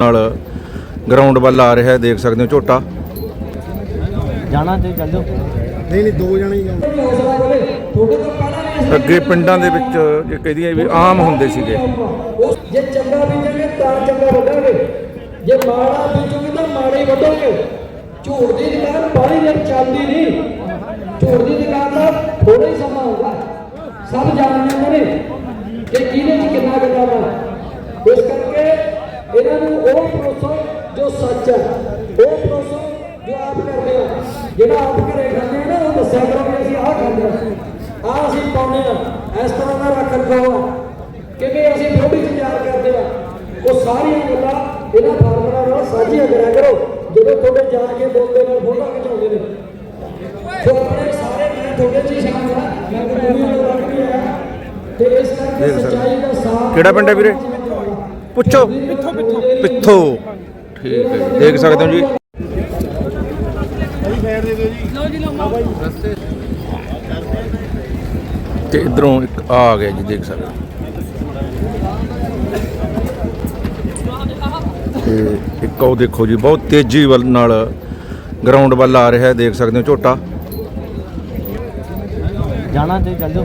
ਨਾਲ ਗਰਾਊਂਡ ਵੱਲ ਆ ਰਿਹਾ ਹੈ ਦੇਖ ਸਕਦੇ ਹੋ ਝੋਟਾ। ਜਾਣਾ ਤੇ ਚੱਲ ਜਾਓ। ਨਹੀਂ ਨਹੀਂ ਦੋ ਜਣੇ ਹੀ ਜਾਣ। ਅੱਗੇ ਪਿੰਡਾਂ ਦੇ ਵਿੱਚ ਜੇ ਕਹਦੀਏ ਵੀ ਆਮ ਹੁੰਦੇ ਸੀਗੇ। ਜੇ ਚੰਗਾ ਬੀਜਾਂਗੇ ਤਾਂ ਚੰਗਾ ਵੱਢਾਂਗੇ। ਜੇ ਮਾੜਾ ਬੀਜੋਗੇ ਤਾਂ ਮਾੜਾ ਹੀ ਵੱਢੋਗੇ। ਝੂਠ ਦੀ ਦੁਕਾਨ ਬਾਹਲੀ ਦੇਰ ਚੱਲਦੀ ਨਹੀਂ। ਝੂਠ ਦੀ ਦੁਕਾਨ ਦਾ ਥੋੜਾ ਹੀ ਸਮਾਂ ਹੋਊਗਾ। ਸਭ ਜਾਣਦੇ ਜਾਂਦੇ ਨੇ ਕਿ ਕਿਹਦੇ ਚ ਕਿੰਨਾ ਗੱਲਾਂ ਵਾ ਇਸ ਕਰਕੇ ਇਹਨਾਂ ਨੂੰ ਉਹ ਭਰੋਸਾ ਜੋ ਸੱਚ ਹੈ ਉਹ ਭਰੋਸਾ ਜੋ ਆਪ ਕਰਦੇ ਆ। ਜਿਹੜਾ ਆਪ ਘਰੇ ਖਾਂਦੇ ਆ ਨਾ, ਉਹ ਦੱਸਿਆ ਕਰੋ ਕਿ ਅਸੀਂ ਆਹ ਖਾਂਦੇ ਆ। ਆਹ ਅਸੀਂ ਪਾਉਂਦੇ ਆ। ਇਸ ਤਰ੍ਹਾਂ ਦਾ ਰੱਖ ਰਖਾਓ ਕਿਵੇਂ ਅਸੀਂ ਥੋੜੀ ਜਿਹੀ ਤਿਆਰ ਕਰਦੇ ਆ। ਉਹ ਸਾਰੀਆਂ ਗੱਲਾਂ ਇਹਨਾਂ ਫਾਰਮਰਾਂ ਨਾਲ ਸਾਂਝੀਆਂ ਕਰਿਆ ਕਰੋ। ਜਦੋਂ ਤੁਹਾਡੇ ਜਾ ਕੇ ਬੋਲਦੇ ਨਾਲ ਫੋਟੋ ਖਿਚਾਉਂਦੇ ਨੇ। ਸੋ ਆਪਣੇ ਸਾਰੇ ਮੈਂ ਤੁਹਾਡੇ ਚ ਹੀ ਆ, ਮੈਂ ਕੋਈ ਦੁਨੀਆ ਦਾ ਰੱਖ ਨਹੀਂ ਆਇਆ ਤੇ ਇਸ ਕਰਕੇ ਸੱਚਾਈ ਦਾ ਸਾਥ ਕਿਹੜਾ ਪਿੰਡ ਹੈ ਵੀਰੇ? ਪੁੱਛੋ। ਪਿੱਥੋ। ਠੀਕ ਹੈ ਜੀ, ਦੇਖ ਸਕਦੇ ਹੋ ਜੀ। ਤੇ ਇਧਰੋਂ ਇੱਕ ਆ ਗਿਆ ਜੀ ਦੇਖ ਸਕਦੇ ਹੋ। ਤੇ ਇੱਕ ਉਹ ਦੇਖੋ ਜੀ ਬਹੁਤ ਤੇਜ਼ੀ ਵੱਲ ਨਾਲ ਗਰਾਊਂਡ ਵੱਲ ਆ ਰਿਹਾ ਹੈ ਦੇਖ ਸਕਦੇ ਹੋ ਝੋਟਾ। ਜਾਣਾ ਤੇ ਚੱਲ। ਜਾਓ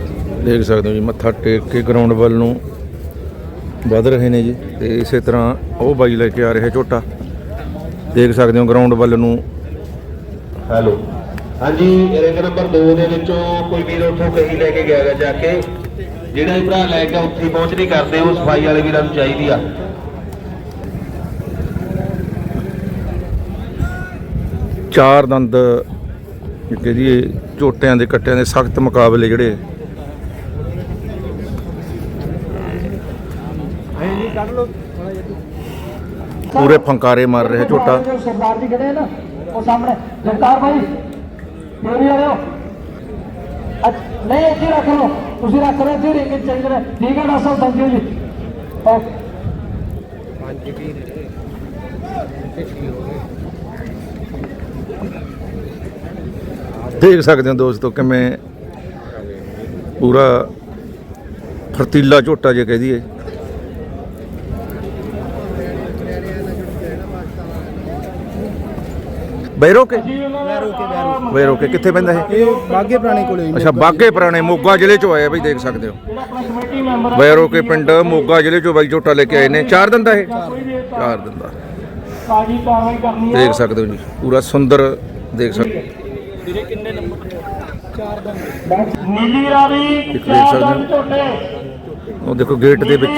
ਦੇਖ ਸਕਦੇ ਹੋ ਜੀ ਮੱਥਾ ਟੇਕ ਕੇ ਗਰਾਊਂਡ ਵੱਲ ਨੂੰ ਵੱਧ ਰਹੇ ਨੇ ਜੀ ਤੇ ਇਸੇ ਤਰ੍ਹਾਂ ਉਹ ਬਾਈ ਲੈ ਕੇ ਆ ਰਿਹਾ ਝੋਟਾ। ਦੇਖ ਸਕਦੇ ਹੋ ਗਰਾਊਂਡ ਵੱਲ ਨੂੰ। ਹੈਲੋ ਹਾਂਜੀ ਰਿੰਗ ਨੰਬਰ 2 ਦੇ ਵਿੱਚੋਂ ਕੋਈ ਵੀਰ ਉੱਥੋਂ ਕਹੀ ਲੈ ਕੇ ਗਿਆ ਜਾ ਕੇ। ਜਿਹੜਾ ਹੀ ਭਰਾ ਲੈ ਕੇ ਉੱਥੇ ਪਹੁੰਚ ਨਹੀਂ ਕਰਦੇ ਉਹ ਸਫ਼ਾਈ ਵਾਲੇ ਵੀਰਾਂ ਨੂੰ ਚਾਹੀਦੀ ਆ। ਚਾਰ ਦੰਦ ਕਹਦੀਏ ਝੋਟਿਆਂ ਦੇ ਕੱਟਿਆਂ ਦੇ ਸਖਤ ਮੁਕਾਬਲੇ ਜਿਹੜੇ ਪੂਰੇ ਫੰਕਾਰੇ ਮਾਰ ਰਿਹਾ ਝੋਟਾ। ਸਰਦਾਰ ਜੀ ਖੜੇ ਨਾ ਉਹ ਸਾਹਮਣੇ। ਜਗਤਾਰ ਭਾਈ ਜਾਓ ਅੱਛ- ਨਹੀਂ ਇੱਥੇ ਰੱਖ ਲਓ। ਤੁਸੀਂ ਰੱਖ ਲਓ ਇੱਥੇ ਰਿੰਗ ਨੇ ਠੀਕ ਹੈ ਡਾਕਟਰ ਸਾਹਿਬ ਥੈਂਕ ਯੂ ਜੀ। ਓਕੇ। ਦੇਖ ਸਕਦੇ ਹੋ ਦੋਸਤੋ ਕਿਵੇਂ ਪੂਰਾ ਫਰਤੀਲਾ ਝੋਟਾ ਜੇ ਕਹਿ ਦਈਏ। ਬੈਰੋ ਕੇ ਬੈਰੋ ਕੇ ਕਿੱਥੇ ਪੈਂਦਾ ਇਹ? ਇਹ ਬਾਗੇ ਪੁਰਾਣੇ ਕੋਲੇ ਹੀ ਅੱਛਾ ਬਾਗੇ ਪੁਰਾਣੇ ਮੋਗਾ ਜ਼ਿਲ੍ਹੇ ਚੋਂ ਆਇਆ ਬਈ ਦੇਖ ਸਕਦੇ ਹੋ। ਬੈਰੋ ਕੇ ਪਿੰਡ ਮੋਗਾ ਜ਼ਿਲ੍ਹੇ ਚੋਂ ਬਾਈ ਝੋਟਾ ਲੈ ਕੇ ਆਏ ਨੇ। ਚਾਰ ਦਿਨ ਦਾ ਇਹ? ਚਾਰ ਦਿਨ ਦਾ। ਕਾਜੀ ਕਾਰਵਾਈ ਕਰਨੀ ਦੇਖ ਸਕਦੇ ਹੋ ਜੀ ਪੂਰਾ ਸੁੰਦਰ ਦੇਖ ਸਕਦੇ ਹੋ। ਨੀਲੀ ਰਾਵੀ ਦੇਖ ਸਕਦੇ ਹੋ। ਉਹ ਦੇਖੋ ਗੇਟ ਦੇ ਵਿੱਚ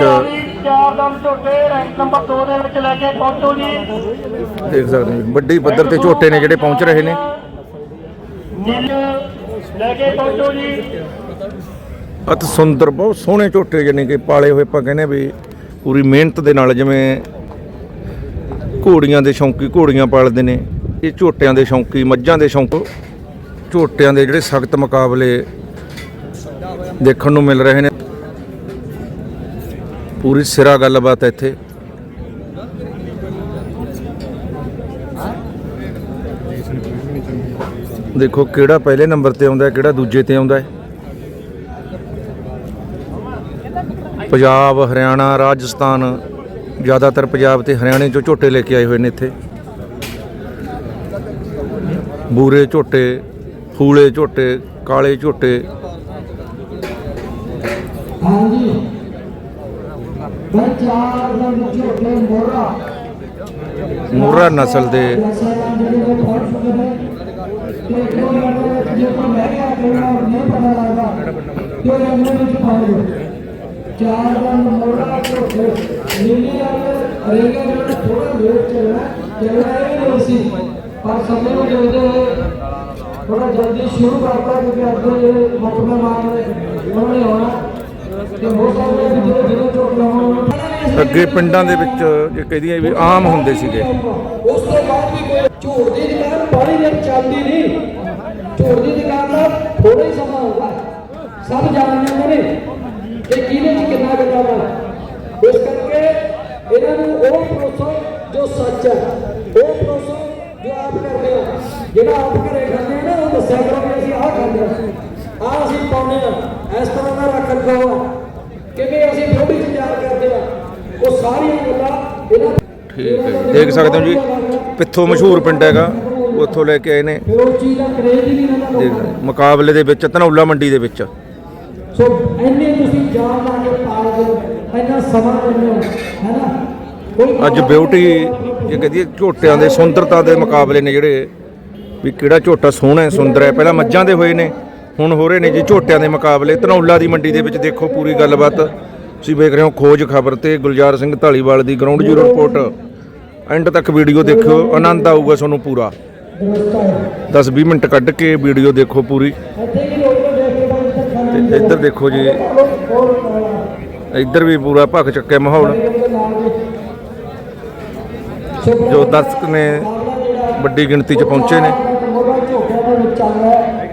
ਚਾਰ ਦਮ ਝੋਟੇ ਰੈਂਕ ਨੰਬਰ 2 ਦੇ ਵਿੱਚ ਲੈ ਕੇ ਪਹੁੰਚੋ ਜੀ। ਦੇਖ ਸਕਦੇ ਹੋ ਵੱਡੀ ਪੱਧਰ ਤੇ ਝੋਟੇ ਨੇ ਜਿਹੜੇ ਪਹੁੰਚ ਰਹੇ ਨੇ। ਲੈ ਕੇ ਪਹੁੰਚੋ ਜੀ। ਅਤ ਸੁੰਦਰ ਬਹੁਤ ਸੋਹਣੇ ਝੋਟੇ ਜਾਨੀ ਕਿ ਪਾਲੇ ਹੋਏ ਆਪਾਂ ਕਹਿੰਦੇ ਵੀ ਪੂਰੀ ਮਿਹਨਤ ਦੇ ਨਾਲ ਜਿਵੇਂ ਘੋੜੀਆਂ ਦੇ ਸ਼ੌਂਕੀ ਘੋੜੀਆਂ ਪਾਲਦੇ ਨੇ। ਇਹ ਝੋਟਿਆਂ ਦੇ ਸ਼ੌਂਕੀ ਮੱਝਾਂ ਦੇ ਸ਼ੌਂਕ ਝੋਟਿਆਂ ਦੇ ਜਿਹੜੇ ਸਖਤ ਮੁਕਾਬਲੇ ਦੇਖਣ ਨੂੰ ਮਿਲ ਰਹੇ ਨੇ। ਪੂਰੀ ਸਿਰਾ ਗੱਲਬਾਤ ਹੈ ਇੱਥੇ। ਦੇਖੋ ਕਿਹੜਾ ਪਹਿਲੇ ਨੰਬਰ ਤੇ ਆਉਂਦਾ ਹੈ, ਕਿਹੜਾ ਦੂਜੇ ਤੇ ਆਉਂਦਾ ਹੈ। ਪੰਜਾਬ, ਹਰਿਆਣਾ, ਰਾਜਸਥਾਨ, ਜ਼ਿਆਦਾਤਰ ਪੰਜਾਬ ਤੇ ਹਰਿਆਣੇ ਚੋਂ ਝੋਟੇ ਲੈ ਕੇ ਆਏ ਹੋਏ ਨੇ ਇੱਥੇ। ਬੂਰੇ ਝੋਟੇ, ਫੂਲੇ ਝੋਟੇ, ਕਾਲੇ ਝੋਟੇ। ਹਾਂਜੀ ਝੋਟੇ ਮੋਰਾ ਮੋਹਰਾ ਨਸਲ ਦੇ ਸਰਾਂ ਜਿਹੜੇ ਉਹ ਪਹੁੰਚ ਚੁੱਕੇ ਨੇ ਤੇ ਇੱਕ ਦੋ ਮਿੰਟ ਦੇ ਵਿੱਚ ਜੇ ਕੋਈ ਰਹਿ ਗਿਆ ਤੇ ਉਹਨਾਂ ਨੂੰ ਨਹੀਂ ਪਤਾ ਲੱਗਦਾ ਤੇ ਉਹ ਰੰਗ ਵਿੱਚ ਪਾਉਂਦੇ ਚਾਰ ਦਮ ਮੋਰਾ ਝੋਟੇ ਨੀਲੀ ਰੰਗ ਰੇਗਾ ਜਿਹੜਾ ਥੋੜਾ ਲੇਟ ਚੱਲਣਾ ਚੱਲਣਾ ਇਹ ਨਹੀਂ ਸੀ ਪਰ ਸਮੇਂ ਨੂੰ ਦੇਖਦੇ ਹੋਏ ਥੋੜਾ ਜਲਦੀ ਸ਼ੁਰੂ ਕਰਤਾ ਕਿਉਂਕਿ ਅੱਗੇ ਜਿਹੜੇ ਮੁਕਮਲ ਮਾਰ ਨੇ ਉਹਨਾਂ ਨੇ ਆਉਣਾ। ਅੱਗੇ ਪਿੰਡਾਂ ਦੇ ਵਿੱਚ ਜੇ ਕਹਿ ਵੀ ਆਮ ਹੁੰਦੇ ਸੀਗੇ। ਉਸ ਤੋਂ ਬਾਅਦ ਵੀ ਕੋਈ ਝੂਠ ਦੀ ਦੁਕਾਨ ਬਾਹਲੀ ਦੇਰ ਚੱਲਦੀ ਨਹੀਂ। ਝੂਠ ਦੀ ਦੁਕਾਨ ਦਾ ਥੋੜਾ ਹੀ ਸਮਾਂ ਹੁੰਦਾ ਸਭ ਜਾਣ ਨੇ ਕਿ ਕਿਹਦੇ ਚ ਕਿੰਨਾ ਕਿੰਨਾ ਵਾ ਇਸ ਕਰਕੇ ਇਹਨਾਂ ਨੂੰ ਉਹ ਭਰੋਸਾ ਜੋ ਸੱਚ ਹੈ, ਉਹ ਭਰੋਸਾ ਜੋ ਆਪ ਕਰਦੇ ਆ ਜਿਹੜਾ ਆਪ ਘਰੇ ਖਾਂਦੇ ਨਾ, ਉਹ ਦੱਸਿਆ ਕਰੋ ਵੀ ਅਸੀਂ ਆਹ ਖਾਂਦੇ ਆ ਅਸੀਂ ਪਾਉਂਦੇ ਆ ਇਸ ਤਰ੍ਹਾਂ ਦਾ ਰੱਖ ਰਖਾਓ ਕਿਵੇਂ ਅਸੀਂ ਥੋੜੀ ਜਿਹੀ ਤਿਆਰ ਕਰਦੇ ਆ ਉਹ ਸਾਰੀਆਂ ਗੱਲਾਂ ਇਹਨਾਂ ਠੀਕ ਹੈ ਜੀ। ਦੇਖ ਸਕਦੇ ਹੋ ਜੀ ਪਿੱਥੋਂ ਮਸ਼ਹੂਰ ਪਿੰਡ ਹੈਗਾ ਉੱਥੋਂ ਲੈ ਕੇ ਆਏ ਨੇ ਫਿਰ ਉਸ ਚੀਜ਼ ਦਾ ਕਰੇਜ ਹੀ ਨਹੀਂ ਰਹਿੰਦਾ ਦੇਖ। ਮੁਕਾਬਲੇ ਦੇ ਵਿੱਚ ਧਨੌਲਾ ਮੰਡੀ ਦੇ ਵਿੱਚ ਸੋ ਇੰਨੇ ਤੁਸੀਂ ਜਾਨ ਲਾ ਕੇ ਪਾਲਦੇ ਹੋ ਇੰਨਾ ਸਮਾਂ ਦਿੰਦੇ ਹੋ ਹੈਨਾ ਕੋਈ ਅੱਜ ਬਿਊਟੀ ਜੇ ਕਹਦੀਏ ਝੋਟਿਆਂ ਦੇ ਸੁੰਦਰਤਾ ਦੇ ਮੁਕਾਬਲੇ ਨੇ ਜਿਹੜੇ ਵੀ ਕਿਹੜਾ ਝੋਟਾ ਸੋਹਣਾ ਹੈ ਸੁੰਦਰ ਹੈ ਪਹਿਲਾਂ ਮੱਝਾਂ ਦੇ ਹੋਏ ਨੇ ਹੁਣ ਹੋ ਰਹੇ ਨੇ ਜੀ ਝੋਟਿਆਂ ਦੇ ਮੁਕਾਬਲੇ। ਧਨੌਲਾ ਦੀ ਮੰਡੀ ਦੇ ਵਿੱਚ ਦੇਖੋ ਪੂਰੀ ਗੱਲਬਾਤ। ਤੁਸੀਂ ਵੇਖ ਰਹੇ ਹੋ ਖੋਜ ਖਬਰ ਤੇ ਗੁਲਜ਼ਾਰ ਸਿੰਘ ਢਾਲੀਵਾਲ ਦੀ ਗਰਾਊਂਡ ਜ਼ੀਰੋ ਰਿਪੋਰਟ ਐਂਡ ਤੱਕ ਵੀਡੀਓ ਦੇਖਿਓ, ਆਨੰਦ ਆਊਗਾ ਤੁਹਾਨੂੰ ਪੂਰਾ। 10-20 ਮਿੰਟ ਕੱਢ ਕੇ ਵੀਡੀਓ ਦੇਖੋ ਪੂਰੀ। ਇੱਥੇ ਇੱਧਰ ਤੇ ਇੱਧਰ ਦੇਖੋ ਜੀ, ਇੱਧਰ ਵੀ ਪੂਰਾ ਭਖ ਚੱਕਿਆ ਮਾਹੌਲ। ਜੋ ਦਰਸ਼ਕ ਨੇ ਵੱਡੀ ਗਿਣਤੀ 'ਚ ਪਹੁੰਚੇ ਨੇ ਮੋਬਾਈਲ ਝੋਕਿਆਂ ਦੇ ਵਿੱਚ ਚੱਲ ਰਿਹਾ ਹੈ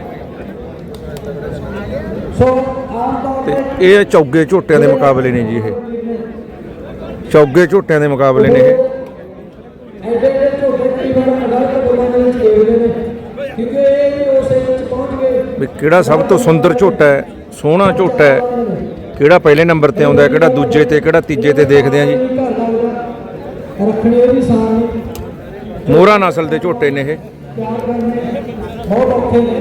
ਸੋ ਆਮ ਤੌਰ ਤੇ ਤੇ ਇਹ ਚੌਗੇ ਝੋਟਿਆਂ ਦੇ ਮੁਕਾਬਲੇ ਨੇ ਜੀ ਇਹ। ਚੌਗੇ ਝੋਟਿਆਂ ਦੇ ਮੁਕਾਬਲੇ ਨੇ ਇਹ। ਐਡੇ ਐਡੇ ਝੋਟੇ ਕਈ ਅਲੱਗ ਬੋਲਾਂ ਵਿੱਚ ਦੇਖਦੇ ਨੇ ਕਿਉਂਕਿ ਇਹ ਵੀ ਵਿੱਚ ਪਹੁੰਚ ਗਏ ਵੀ ਕਿਹੜਾ ਸਭ ਤੋਂ ਸੁੰਦਰ ਝੋਟਾ ਹੈ, ਸੋਹਣਾ ਝੋਟਾ ਹੈ, ਕਿਹੜਾ ਪਹਿਲੇ ਨੰਬਰ ਤੇ ਆਉਂਦਾ ਹੈ, ਕਿਹੜਾ ਦੂਜੇ ਤੇ, ਕਿਹੜਾ ਤੀਜੇ ਤੇ ਦੇਖਦੇ ਆ ਜੀ। ਰੱਖਣੇ ਵੀ ਸਾਨ ਨੇ ਮੋਹਰਾ ਨਸਲ ਦੇ ਝੋਟੇ ਨੇ ਇਹ।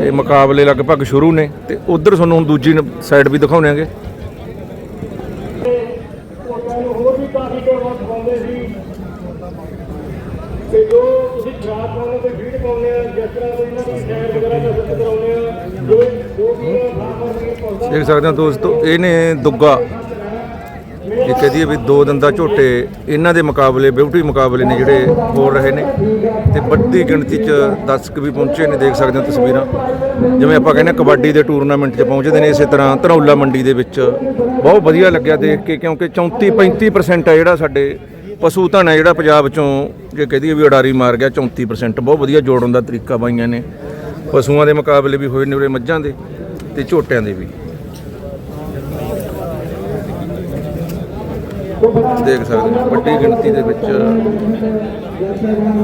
ਇਹ ਮੁਕਾਬਲੇ ਲਗਭਗ ਸ਼ੁਰੂ ਨੇ ਤੇ ਉਧਰ ਤੁਹਾਨੂੰ ਹੁਣ ਦੂਜੀ ਸਾਈਡ ਵੀ ਦਿਖਾਉਣੇ ਆਂਗੇ ਉਹਨਾਂ ਨੂੰ ਹੋਰ ਵੀ ਕਾਫੀ ਟੋਰਨਾ ਖਵਾਉਂਦੇ ਸੀ ਤੇ ਜੋ ਤੁਸੀਂ ਖਰਾਬ ਪਾਉਂਦੇ ਤੇ ਫੀਡ ਪਾਉਂਦੇ ਆ ਜਿਸ ਤਰ੍ਹਾਂ ਕੋਈ ਇਹਨਾਂ ਦੀ ਸੈਰ ਵਗੈਰਾ ਦਾ ਸਿੱਧ ਕਰਾਉਂਦੇ ਆ ਜੋ ਜੋ ਵੀ ਫਾਰਮਰ ਨੇ ਪਾਉਂਦਾ ਦੇਖ ਸਕਦੇ ਹੋ ਦੋਸਤੋ, ਇਹ ਨੇ ਦੁੱਗਾ। ਇਹ ਕਹਦੀ ਵੀ ਦੋ ਦੰਦਾ ਝੋਟੇ, ਇਹਨਾਂ ਦੇ ਮੁਕਾਬਲੇ, ਬਿਊਟੀ ਮੁਕਾਬਲੇ ਨੇ ਜਿਹੜੇ ਹੋ ਰਹੇ ਨੇ। ਤੇ ਵੱਡੀ ਗਿਣਤੀ 'ਚ ਦਰਸ਼ਕ ਵੀ ਪਹੁੰਚੇ ਨੇ, ਦੇਖ ਸਕਦੇ ਹੋ ਤਸਵੀਰਾਂ। ਜਿਵੇਂ ਆਪਾਂ ਕਹਿੰਦੇ ਹਾਂ ਕਬੱਡੀ ਦੇ ਟੂਰਨਾਮੈਂਟ 'ਚ ਪਹੁੰਚਦੇ ਨੇ, ਇਸੇ ਤਰ੍ਹਾਂ ਧਨੌਲਾ ਮੰਡੀ ਦੇ ਵਿੱਚ। ਬਹੁਤ ਵਧੀਆ ਲੱਗਿਆ ਦੇਖ ਕੇ, ਕਿਉਂਕਿ 34 35% ਹੈ ਜਿਹੜਾ ਸਾਡੇ ਪਸ਼ੂ ਧਨ ਹੈ ਜਿਹੜਾ ਪੰਜਾਬ 'ਚੋਂ ਜੇ ਕਹਦੀ ਵੀ ਉਡਾਰੀ ਮਾਰ ਗਿਆ 34% ਬਹੁਤ ਵਧੀਆ ਜੋੜਨ ਦਾ ਤਰੀਕਾ ਬਾਈਆਂ ਨੇ। ਪਸ਼ੂਆਂ ਦੇ ਮੁਕਾਬਲੇ ਵੀ ਹੋਏ ਨੇ ਉਰੇ ਮੱਝਾਂ ਦੇ ਤੇ ਝੋਟਿਆਂ ਦੇ ਵੀ। ਦੇਖ ਸਕਦੇ ਹੋ। ਵੱਡੀ ਗਿਣਤੀ ਦੇ ਵਿੱਚ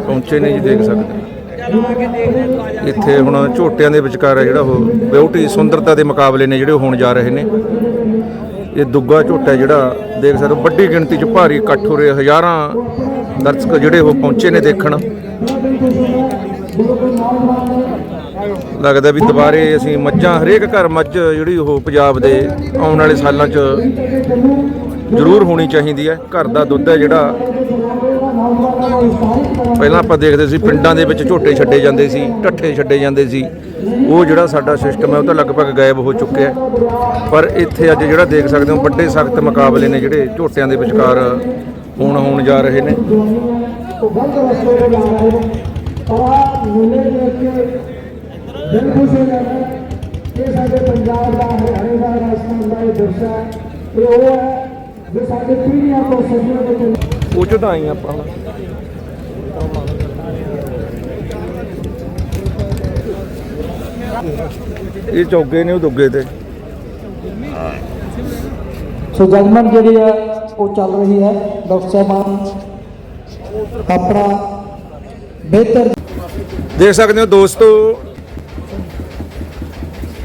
ਪਹੁੰਚੇ ਨੇ ਜੀ, ਦੇਖ ਸਕਦੇ ਇੱਥੇ ਹੁਣ ਝੋਟਿਆਂ ਦੇ ਵਿਚਕਾਰ ਹੈ ਜਿਹੜਾ ਉਹ, ਬਿਊਟੀ ਸੁੰਦਰਤਾ ਦੇ ਮੁਕਾਬਲੇ ਨੇ ਜਿਹੜੇ ਉਹ ਹੋਣ ਜਾ ਰਹੇ ਨੇ। ਇਹ ਦੁੱਗਾ ਝੋਟਾ ਜਿਹੜਾ, ਦੇਖ ਸਕਦੇ ਹੋ, ਵੱਡੀ ਗਿਣਤੀ 'ਚ ਭਾਰੀ ਇਕੱਠ ਹੋ ਰਿਹਾ। ਹਜ਼ਾਰਾਂ ਦਰਸ਼ਕ ਜਿਹੜੇ ਉਹ ਪਹੁੰਚੇ ਨੇ ਦੇਖਣ। ਲੱਗਦਾ ਵੀ ਦੁਬਾਰੇ ਅਸੀਂ ਮੱਝਾਂ, ਹਰੇਕ ਘਰ ਮੱਝ ਜਿਹੜੀ ਉਹ ਪੰਜਾਬ ਦੇ ਆਉਣ ਵਾਲੇ ਸਾਲਾਂ 'ਚ ਜ਼ਰੂਰ ਹੋਣੀ ਚਾਹੀਦੀ ਹੈ। ਘਰ ਦਾ ਦੁੱਧ ਹੈ ਜਿਹੜਾ ਪਹਿਲਾਂ ਆਪਾਂ ਦੇਖਦੇ ਸੀ, ਪਿੰਡਾਂ ਦੇ ਵਿੱਚ ਝੋਟੇ ਛੱਡੇ ਜਾਂਦੇ ਸੀ, ਢੱਠੇ ਛੱਡੇ ਜਾਂਦੇ ਸੀ। ਉਹ ਜਿਹੜਾ ਸਾਡਾ ਸਿਸਟਮ ਹੈ, ਉਹ ਤਾਂ ਲਗਭਗ ਗਾਇਬ ਹੋ ਚੁੱਕਿਆ ਹੈ। ਪਰ ਇੱਥੇ ਅੱਜ ਜਿਹੜਾ ਦੇਖ ਸਕਦੇ ਹੋ, ਵੱਡੇ ਸਖਤ ਮੁਕਾਬਲੇ ਨੇ ਜਿਹੜੇ ਝੋਟਿਆਂ ਦੇ ਵਿਚਕਾਰ ਹੋਣ ਹੋਣ ਜਾ ਰਹੇ ਨੇ। ਇਹ ਸਾਡੇ ਪੰਜਾਬ ਦਾ ਹਰਿਆਣੇ ਦਾ ਰਾਜਸਥਾਨ ਦਾ ਇਹ ਇਹ ਉਹ ਹੈ ਜੋ ਸਾਡੇ ਪੀੜ੍ਹੀਆਂ ਤੋਂ ਸਦੀਆਂ ਤੋਂ ਚੱਲ ਉਹ ਚ ਤਾਂ ਆਈ ਆਪਾਂ। ਇਹ ਚੌਗੇ ਨੇ ਉਹ ਦੁੱਗੇ ਤੇ। ਸੋ ਜਜਮੈਂਟ ਜਿਹੜੀ ਹੈ ਉਹ ਚੱਲ ਰਹੀ ਹੈ। ਡਾਕਟਰ ਸਾਹਿਬਾਨ ਆਪਣਾ ਬਿਹਤਰ ਦੇਖ ਸਕਦੇ ਹੋ ਦੋਸਤੋ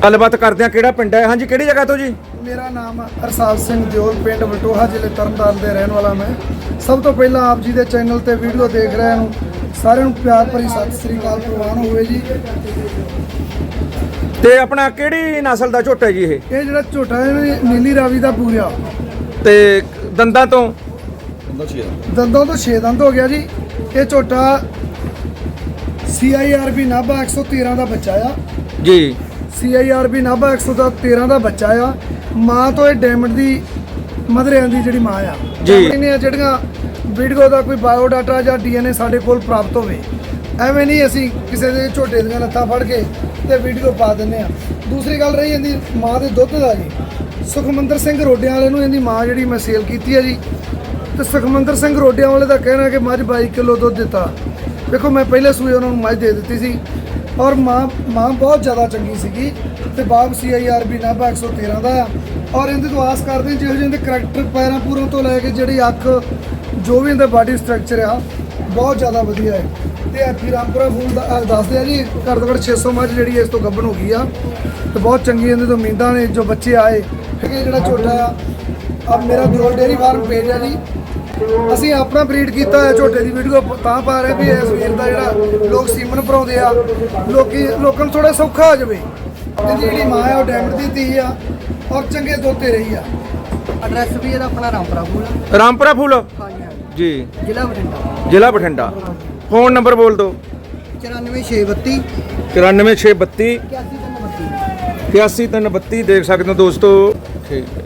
ਗੱਲਬਾਤ ਕਰਦੇ ਆ ਕਿਹੜਾ ਪਿੰਡ ਹੈ? ਹਾਂਜੀ ਕਿਹੜੀ ਜਗ੍ਹਾ ਤੋਂ ਜੀ? ਮੇਰਾ ਨਾਮ ਅਰਸਾਲ ਸਿੰਘ ਦਿਓਲ ਪਿੰਡ ਵਟੋਹਾ ਜ਼ਿਲ੍ਹੇ ਤਰਨਤਾਰਨ ਦੇ ਰਹਿਣ ਵਾਲਾ ਮੈਂ। ਸਭ ਤੋਂ ਪਹਿਲਾਂ ਆਪ ਜੀ ਦੇ ਚੈਨਲ ਤੇ ਵੀਡੀਓ ਦੇਖ ਰਹੇ ਨੂੰ ਸਾਰਿਆਂ ਨੂੰ ਪਿਆਰ ਭਰੀ ਸਤਿ ਸ੍ਰੀ ਅਕਾਲ ਪ੍ਰਵਾਨ ਹੋਵੇ ਜੀ। ਤੇ ਆਪਣਾ ਕਿਹੜੀ ਨਸਲ ਦਾ ਝੋਟਾ ਜੀ ਇਹ? ਇਹ ਜਿਹੜਾ ਝੋਟਾ ਹੈ ਨੀਲੀ ਰਾਵੀ ਦਾ ਪੂਰਿਆ ਤੇ ਦੰਦਾਂ ਤੋਂ? ਦੰਦੋਂ ਤੋਂ 6 ਦੰਦ। ਹੋ ਗਿਆ ਜੀ। ਇਹ ਝੋਟਾ CIRB ਨਾਭਾ 113 ਦਾ ਬੱਚਾ ਆ। ਜੀ। CIRB ਨਾਭਾ 113 ਦਾ ਬੱਚਾ ਆ। ਮਾਂ ਤੋਂ ਇਹ ਡਾਇਮੰਡ ਦੀ ਮਦਰਿਆਂ ਦੀ ਜਿਹੜੀ ਮਾਂ ਆ। ਜੀ। ਇਹਨੇ ਜਿਹੜੀਆਂ ਵੀਡੀਓ ਦਾ ਕੋਈ ਬਾਇਓ ਡਾਟਾ ਜਾਂ ਡੀਐਨਏ ਸਾਡੇ ਕੋਲ ਪ੍ਰਾਪਤ ਹੋਵੇ। ਐਵੇਂ ਨਹੀਂ ਅਸੀਂ ਕਿਸੇ ਦੇ ਝੋਟੇ ਦੀਆਂ ਲੱਤਾਂ ਫੜ ਕੇ ਤੇ ਵੀਡੀਓ ਪਾ ਦਿੰਦੇ ਆ। ਦੂਸਰੀ ਗੱਲ ਰਹੀ ਇਹਦੀ ਮਾਂ ਦੇ ਦੁੱਧ ਦਾ ਜੀ। ਸੁਖਮੰਦਰ ਸਿੰਘ ਰੋਡਿਆਂ ਵਾਲੇ ਨੂੰ ਇਹਦੀ ਮਾਂ ਜਿਹੜੀ ਮੈਂ ਸੇਲ ਕੀਤੀ ਹੈ ਜੀ। ਤੇ ਸੁਖਮੰਦਰ ਸਿੰਘ ਰੋਡਿਆਂ ਵਾਲੇ ਦਾ ਕਹਿਣਾ ਕਿ ਮੱਝ 22 ਕਿਲੋ ਦੁੱਧ ਦਿੱਤਾ। ਦੇਖੋ ਮੈਂ ਪਹਿਲੇ ਸੂਏ ਉਹਨਾਂ ਨੂੰ ਮੱਝ ਦੇ ਦਿੱਤੀ ਸੀ। ਔਰ ਮਾਂ ਮਾਂ ਬਹੁਤ ਜ਼ਿਆਦਾ ਚੰਗੀ ਸੀਗੀ ਤੇ ਬਾਗ ਸੀਆਈਆਰਬੀ ਨਾਭਾ 113 ਦਾ। ਆ ਔਰ ਇਹਦੇ ਤੋਂ ਆਸ ਕਰਦੇ ਜਿਹੋ ਜਿਹੇ ਇਹਦੇ ਕਰੈਕਟਰ ਪੈਰਾਂ ਪੂਰਾਂ ਤੋਂ ਲੈ ਕੇ ਜਿਹੜੀ ਅੱਖ, ਜੋ ਵੀ ਇਹਦਾ ਬਾਡੀ ਸਟਰਕਚਰ ਆ, ਬਹੁਤ ਜ਼ਿਆਦਾ ਵਧੀਆ ਹੈ। ਤੇ ਐਫੀ ਰਾਮਪੁਰਾ ਫੂਲ ਦਾ ਦੱਸਦੇ ਆ ਜੀ ਘੱਟ ਤੋਂ ਘੱਟ 600 ਮੱਝ ਜਿਹੜੀ ਇਸ ਤੋਂ ਗੱਭਣ ਹੋ ਗਈ ਆ। ਤੇ ਬਹੁਤ ਚੰਗੀ ਇਹਦੇ ਤੋਂ ਉਮੀਦਾਂ ਨੇ ਜੋ ਬੱਚੇ ਆਏ। ਠੀਕ ਜਿਹੜਾ ਛੋਟਾ ਆ ਮੇਰਾ ਦਿਓਲ ਡੇਰੀ ਫਾਰਮ ਪੇਜ ਹੈ ਜੀ। ਅਸੀਂ ਆਪਣਾ ਬਰੀਡ ਕੀਤਾ ਹੈ ਝੋਟੇ ਦੀ ਵੀਡੀਓ ਤਾਂ ਪਾ ਰਹੇ ਵੀ ਇਸ ਵੀਰ ਦਾ ਜਿਹੜਾ ਲੋਕ ਸੀਮਨ ਭਰਾਉਂਦੇ ਆ ਲੋਕੀ ਲੋਕਾਂ ਨੂੰ ਥੋੜਾ ਸੌਖਾ ਹੋ ਜਾਵੇ। ਇਹਦੀ ਜਿਹੜੀ ਮਾਂ ਹੈ ਉਹ ਡੈਮਡ ਦੀ ਧੀ ਆ ਔਰ ਚੰਗੇ ਦੋਤੇ ਰਹੀ ਆ। ਐਡਰੈਸ ਵੀ ਇਹਦਾ ਆਪਣਾ ਰਾਮਪੁਰਾ ਫੂਲ ਰਾਮਪੁਰਾ ਫੁੱਲ? ਹਾਂਜੀ ਜੀ। ਜ਼ਿਲ੍ਹਾ ਬਠਿੰਡਾ। ਜ਼ਿਲ੍ਹਾ ਬਠਿੰਡਾ। ਫੋਨ ਨੰਬਰ ਬੋਲ ਦਿਓ। 94632 94632 8132 8332 ਦੇਖ ਸਕਦੇ ਹੋ ਦੋਸਤੋ। ਠੀਕ। ਹੈ